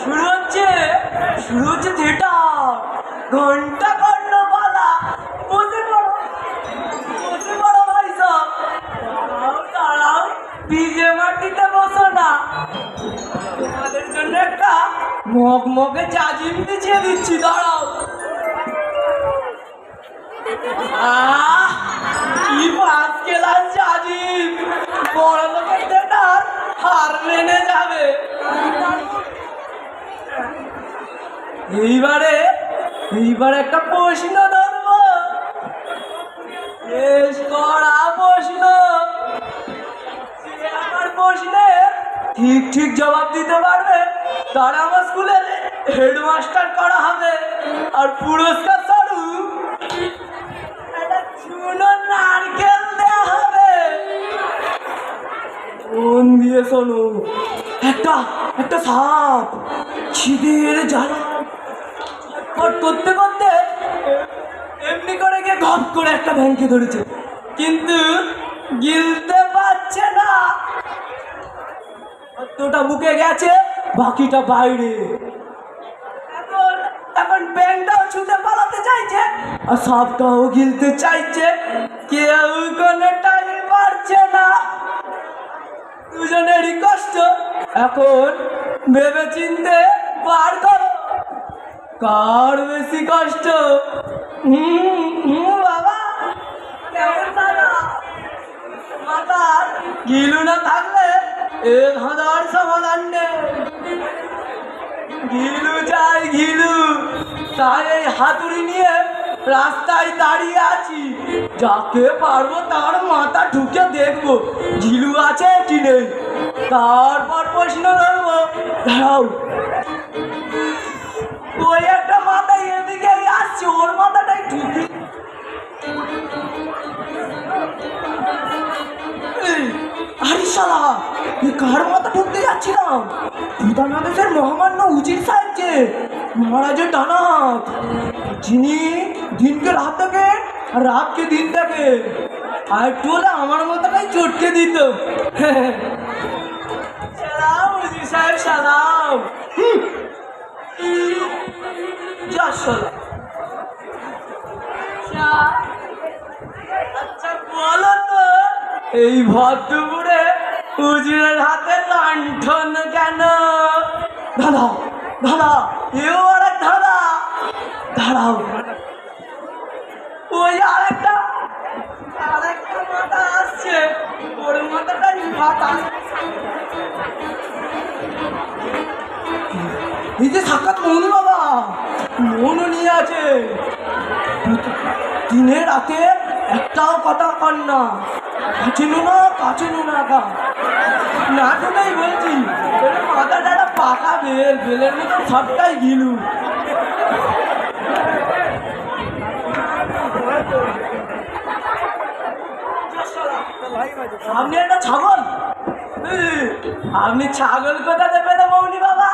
শুরু হচ্ছে শুরু হচ্ছে থিয়েটার ঘণ্টা কর্ণ পালা বসে পড়ো বসে পড়ো ভাই সব। দাঁড়াও ডিজে মাটিতে বসো না। তোমাদের জন্য একটা মগ মগে চাজিম বিছিয়ে দিচ্ছি, দাঁড়াও। আহ, কি পাঁচ কেলাস চাজিম বড় হার মেনে যাবে। এইবারে, এইবার একটা প্রশ্ন ধরবো। কড়া প্রশ্ন। ঠিক ঠিক জবাব দিতে পারবে, তার আমার স্কুলে হেডমাস্টার করা হবে আর পুরস্কার স্বরূপ একটা চুনো নারকেল দেওয়া হবে। মন দিয়ে শোনো, একটা একটা সাপ খিদের জ্বালা ছটফট করতে করতে এমনি করে গিয়ে ঘপ করে একটা ব্যাংকে ধরেছে। কিন্তু গিলতে পারছে না। অতটা বুকে গেছে, বাকিটা বাইরে। এখন এখন ব্যাংকটাও ছুটে পালাতে চাইছে, আর সাপটাও গিলতে চাইছে। কেউ কোনোটাই পারছে না। দুজনেরই কষ্ট। এখন ভেবে চিনতে বার করো বেশি কষ্ট? বাবা। গিলু না থাকলে এ ধাঁধার সমাধান নেই ঘিলু চাই ঘিলু তাই এই হাতুড়ি নিয়ে রাস্তায় দাঁড়িয়ে আছি। যাকে পারব তার মাথা ঢুকে দেখব। ঘিলু আছে কি নেই? তারপর প্রশ্ন ধরবো। দাঁড়াও। কার মাথা ঢুকতে যাচ্ছিলাম। ভূতানাদেশের মহামান্য উজির সাহেব মহারাজের ডানাত যিনি দিনকে রাত দেখে আর রাতকে দিন দেখে। আর একটু হলে আমার মাথাটাই চটকে দিত। সালাম উজির সাহেব, সালাম। যা যা। আচ্ছা বলো তো, এই ভদ্রপুরে উজিরের হাতে লণ্ঠন কেন? দাদা দাদা এও আরেক দাদা দাঁড়াও। ওই আরেকটা আরেকটা মাথা আসছে। ওর মাথাটাই ফাটা এই যে সাক্ষাৎ মৌনি বাবা, মৌন নিয়ে আছে। দিনে রাতে একটাও কথা কর না। মাথাটা একটা পাকা আপনি একটা ছাগল? আপনি ছাগল কোথা দেবে না মৌনি বাবা?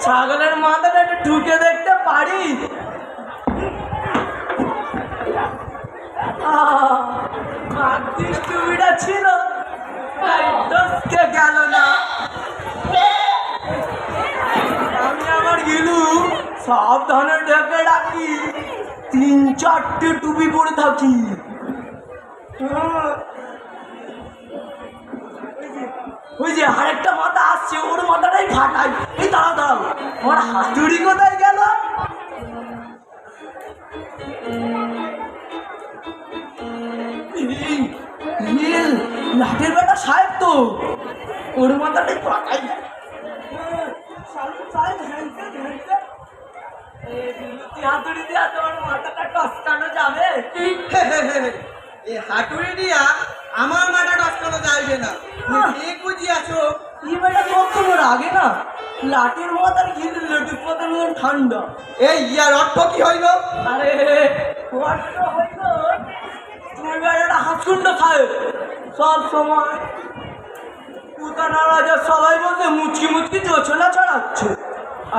ছাগলের মাথাটা একটু ঢুকে দেখতে পারি? দুষ্টুমিটা ছিল। তাই দোষকে গেল না। আমি আমার গিলু, সাবধানে ডেকে ডাকি। তিন চারটে টুপি পরে থাকি। ওই যে আরেকটা মাথা আসছে, ওর মাথাটাই ফাটাই। এই দাঁড়াও দাঁড়াও। আমার হাতুড়ি কোথায় গেল? লাটের বেটা সাহেব তো। ওর মাথাটাই হাতুড়ি দিয়া তোমার মাথাটা টসকানো যাবে এই হাতুড়ি দিয়া আমার মাথা টসকানো যাইবে না। তুমি ঠিক বুঝি আছো এই বেটা কখনো রাগে না। লাঠির মাথার ঘিরে লেটুর পাতার মতন ঠান্ডা। এই ইয়ার অর্থ কি হইল? আরে হইল তুমি বেড়াটা হাসুন্ড খায় সব সময় পুতানা রাজা সবাই বলতে মুচকি মুচকি যোচনা ছড়াচ্ছে।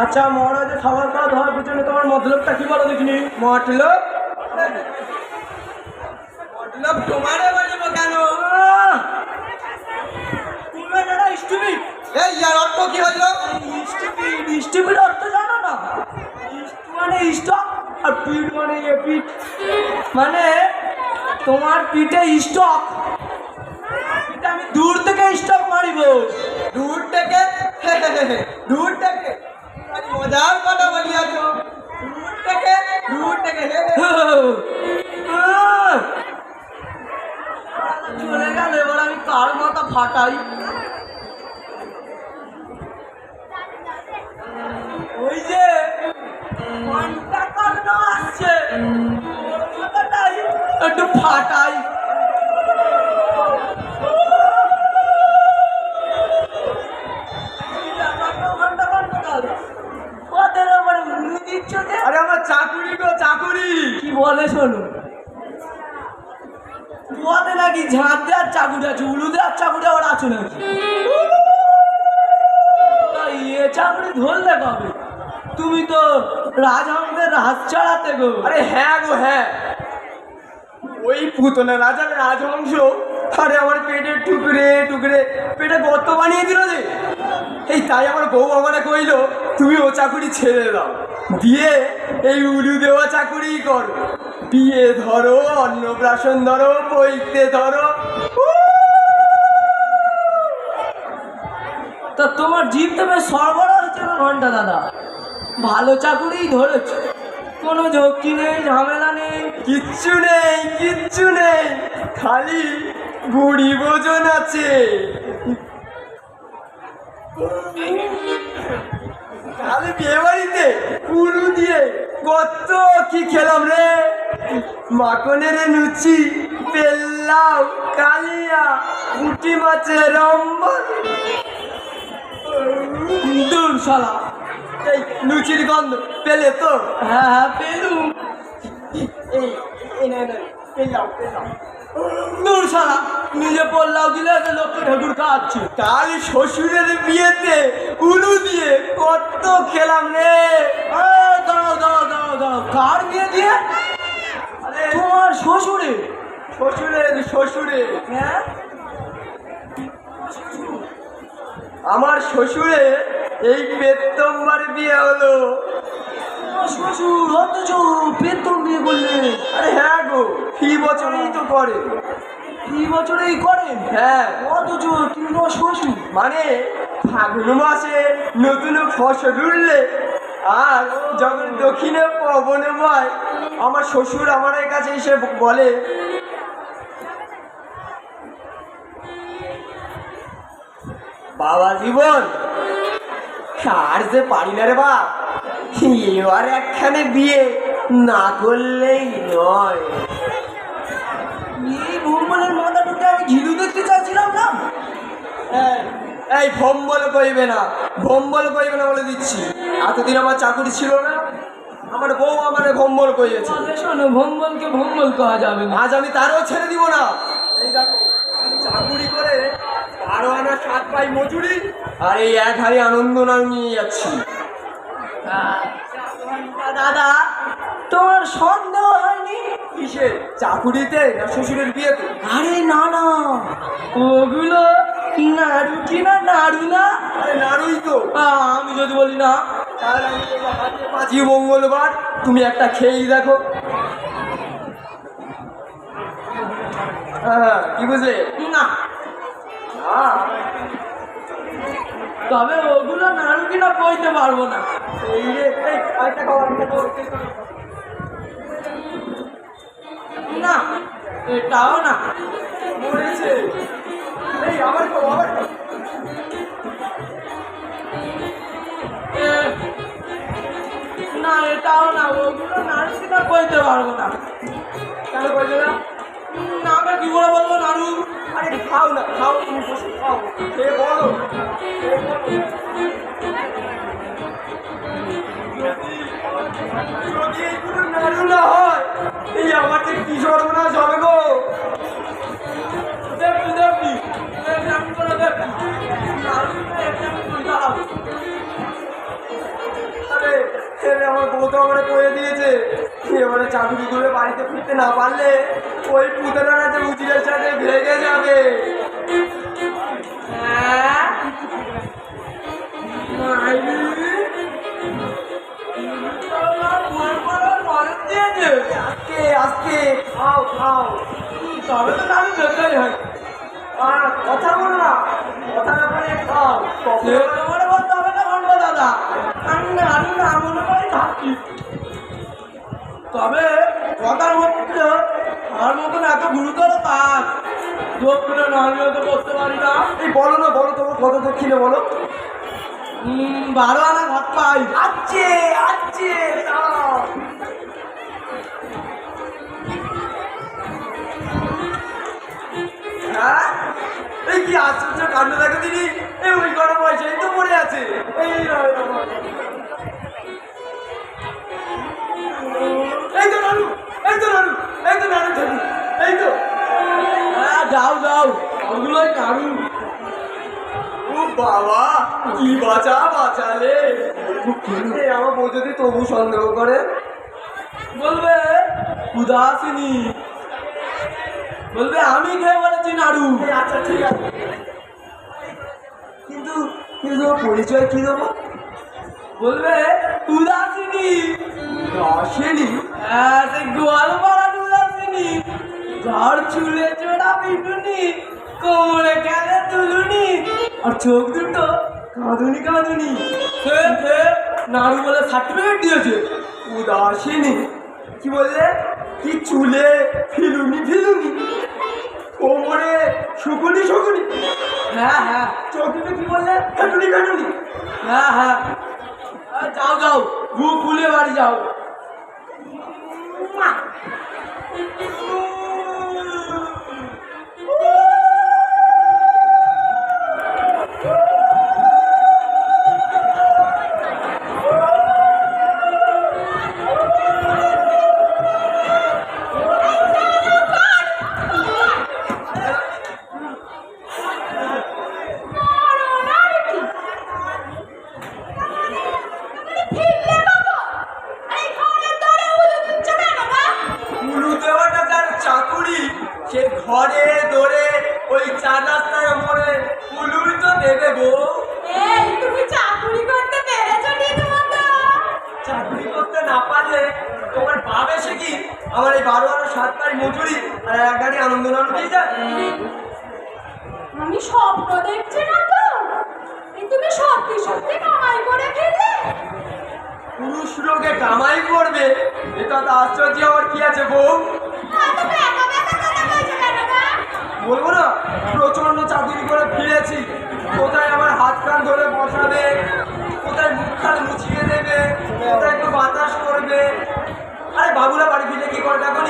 আচ্ছা মহারাজা খাওয়া ধোয়ার পিছনে তোমার মতলবটা কি বলো দেখিনি? মতলব? মতলব তোমারে বলিব কেন! তুমি বেটাটা স্টুপিড এই ইয়ার অর্থ কি হইল স্টুপিড স্টুপিড স্টক আর পিঠ মানে এ পিঠ মানে তোমার পিঠে স্টক। এটা আমি দূর থেকে স্টক মারিব। দূর থেকে? দূর থেকে? মজার কথা বলিয়াছ। দূর থেকে? দূর থেকে? চলে গেল এবার আমি কার মাথা ফাটাই? ওই যে ঘণ্টা কর্ণ আসছে। একটু ফাটাই আরে আমার চাকুরি গো চাকুরি। কি বলে শোনো? কুয়াতে নাকি ঝাঁপ দেওয়ার চাকুরি আছে উলু দেওয়ার চাকুরি আবার আছে নাকি? তা ইয়ে চাকরি ধরলে কবে? তুমি তো রাজহংসের রাজ চালাতে গো। আরে হ্যাঁ গো হ্যাঁ। ওই পুতনা রাজার রাজবংশ। আরে, আমার পেটে টুকরে টুকরে। পেটে গর্ত বানিয়ে দিল রে এই তাই আমার বউ আমারে কইল, তুমি ও চাকুরি ছেড়ে দাও। দিয়ে এই উলু দেওয়া চাকুরি কর। বিয়ে ধরো, অন্নপ্রাশন ধরো, পৈতে ধরো। তা তোমার জিপ তো বেশ সরবরাহ হচ্ছে ঘণ্টা দাদা। ভালো চাকুরিই ধরেছ। কোনো ঝক্কি নেই, ঝামেলা কিচ্ছু নেই কিচ্ছু নেই। খালি বুড়ি ভোজন আছে। খালি বিয়ে বাড়িতে দিয়ে কত কি খেলাম রে? লুচি, পেল্লাও, কালিয়া, পুঁটি মাছের রম্বল দূর শালা, এই লুচির গন্ধ, পেলে তো? হ্যাঁ হ্যাঁ পেলুম। এই দূর শালা নিজে পড়লাও দিলে লোককে ঢেকুর খাওয়াচ্ছে। কাল শ্বশুরের বিয়েতে উলু দিয়ে কত খেলাম রে। দাঁড়াও দাঁড়াও দাঁড়াও দাঁড়াও। কার বিয়ে দিয়ে? আরে তোমার শ্বশুরে শ্বশুরের শ্বশুরের। হ্যাঁ? আমার শ্বশুরে এই পেত্তম্বার বিয়ে হলো। হ্যাঁ হ্যাঁ। মানে ফাগুন মাসে নতুন ফসল উঠলে আর যখন দক্ষিণে পবনে বয়, আমার শ্বশুর আমার কাছে এসে বলে, বাবা জীবন আর যে পারি না রে বাপ। এবার একখানে বিয়ে না করলেই নয়। এই ভুলবলের মাথা ঢুকে আমি ঘিলু দেখতে চাইছিলাম না? এই, এই ভম্বল কইবে না ভম্বল কইবে না বলে দিচ্ছি। এতদিন আমার চাকুরি ছিল না আমার বউ আমারে ভম্বল কইয়েছে। শোনো ভম্বলকে ভম্বল করা যাবে না। আজ আমি তারও ছেড়ে দিব না। এই দেখো চাকুরি করে বারো আনা সাত পাই মজুরি আর এই এক হাড়ি আনন্দ নাম নিয়ে যাচ্ছি দাদা তোমার সন্দেহ হয়নি? কিসে চাকুরিতে না শ্বশুরের বিয়েতে? আরে না না। ওগুলো? নাড়ু কি না নাড়ু না? আরে নাড়ুই তো। আমি যদি বলি না। তাহলে আমি হাতে পাঁচই মঙ্গলবার। তুমি একটা খেয়েই দেখো। হ্যাঁ কি বুঝলে? না। তবে ওগুলো নাড়ু কিনা কইতে পারব না। না এটাও না। মরেছে এই আবার খাও আবার না এটাও না ওগুলো নাড়ু কিনা কইতে পারব না। কেন বলছো না? না আমি কি করে বলব নাড়ু? আরে খাও না খাও তুমি বসে খাও। খেয়ে বলো। যদি নাড়ু না হয় এই আমার যে কি সর্বনাশ হবে গো দেখবি দেখবি করে আমার বউ তো আমার কয়ে দিয়েছে এবারে চাকরি করে বাড়িতে ফিরতে না পারলে ওই পুতলাটা যে উজিরের সাথে ভেগে যাবে হ্যাঁ? আজকে খাও খাও। তবে তো নাড়ু বেকারি হয়। আর কথা বলো না কথা না বলে খাও। সে তোমার হবে না ঘণ্টা দাদা। আমি নাড়ু না মনে করে থাকি। তবে কথার মধ্যে আমার মতন এত গুরুতর কাজ। দক্ষিণে নাড়িয়ে তো করতে পারি না। এই বলো না বলো তোমার কত দক্ষিণে বলো। বারো আছে। এই এই তো নাড়ু এই তো নাড়ু এই তো নাড়ু ঠাকুর এই তো। হ্যাঁ যাও যাও। ওগুলোই নাড়ু ও বাবা কি বাঁচা বাঁচালে আমার বউ যদি তবু সন্দেহ করে বলবে উদাসিনী। বলবে আমি খেয়ে বলেছি নাড়ু আচ্ছা ঠিক আছে। কিন্তু কিন্তু তোমার পরিচয় কি দেবো? বলবে, উদাসিনী। আসেনি হ্যাঁ সে গোয়াল পাড়া উদাসিনী। ঝড় চুলে চোড়া পিটুনি, কোমরে কেনে তুলুনি। আর চোখ দুটো কাঁদুনি কাঁদুনি। নাড়ু বলে সার্টিফিকেট দিয়েছে। উদাসিনী। কি বললে? কি চুলে ফিলুনি ফিলুনি। কোমরে শুকুনি শুকুনি। হ্যাঁ হ্যাঁ। চোখে কি বললে? ফেটুনি ফেটুনি। হ্যাঁ হ্যাঁ। যাও যাও। বুক খুলে বাড়ি যাও। উলু কামাই করবে? এটা তো আশ্চর্য আমার কি আছে বউ গা? বলব না প্রচণ্ড চাকরি করে ফিরেছি। কোথায় আমার হাত কান ধরে বসাবে? কোথায় মুখ খান মুছিয়ে দেবে? কোথায় একটু বাতাস করবে? আরে বাবুরা বাড়ি ফিরে কি করে দেখো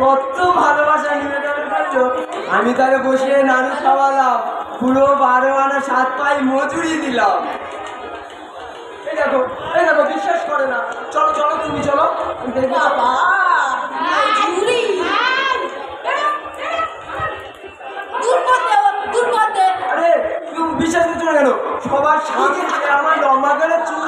কত ভালোবাসা আমি তাহলে বসে নাড়ু খাওয়ালাম। পুরো বারো আনা সাত পাই মজুরি দিলাম। বিশ্বাস করে না। চলো চলো তুমি চলো। বিশ্বাস করছ না কেন? সবার সামনে আমার লম্বা করে চুল